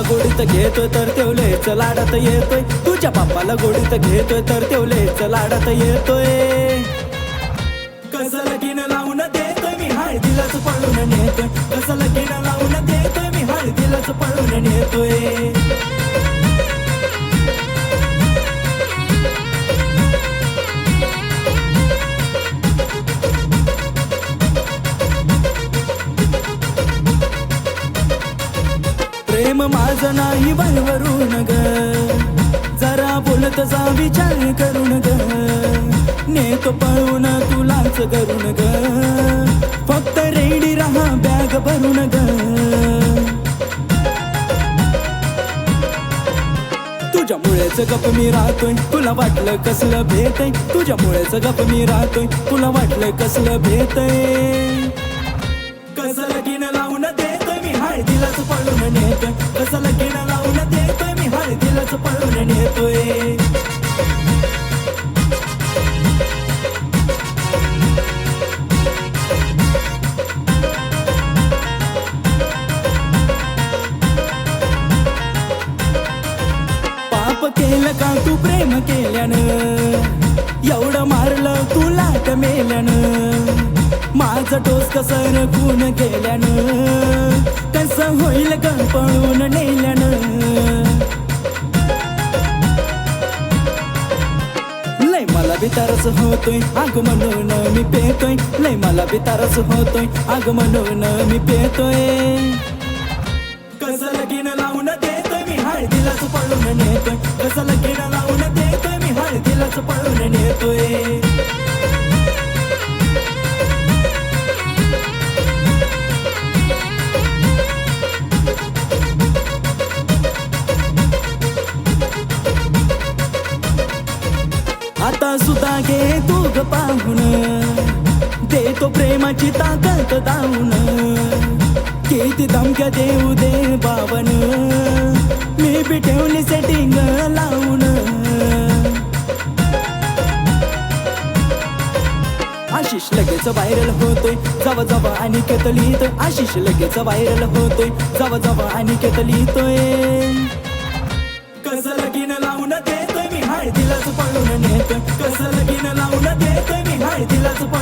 गोडीत घेतोय तर तेवलेच लाडात येतोय. तुझ्या बाप्पाला गोडीत घेतोय तर तेवलेच लाडात येतोय. प्रेम माझं नाही वरून ग. जरा बोलत जा विचार करून ग. नेतो पळून तुलाच करून ग. फक्त रेडी राहा बॅग भरून ग. तुझ्यामुळेच गप मी राहतोय तुला वाटलं कसलं भेटय तुझ्यामुळेच गप मी राहतोय तुला वाटलं कसलं भेटय हळदीलाच पळून नेतोय कसं लगीन लावून देतोय मी हळदीलाच पळून नेतोय पाप केलं का तू प्रेम केल्यानं? माझा डोस कसं गुण केल्यानं कसं होईल का पळून नेल्यानं. लय मला बी होतोय आग म्हणून मी पेतोय. लय मला बी होतोय आग म्हणून मी पेतोय. कसं लगीन लावून देतोय मी हळदीलाच पळून नेतोय. कसं लगीन लावून देतोय मी हळदीलाच पळून नेतोय. आता सुद्धा घे तू पाहुण पाहून. देतो प्रेमाची ताकद दावून किती धमक्या देऊ दे बावन. मी बी ठेवली सेटिंग लावून. आशिष लगेच व्हायरल होतोय. जवा जवा आणि केतलीत. आशिष लगेच व्हायरल होतोय. जवा जवा आणि केतलीतोय कसं लगीन हळदीलाच पळून नेतोय कसं लगीन लावून देतोय मी. हळदीलाच पळून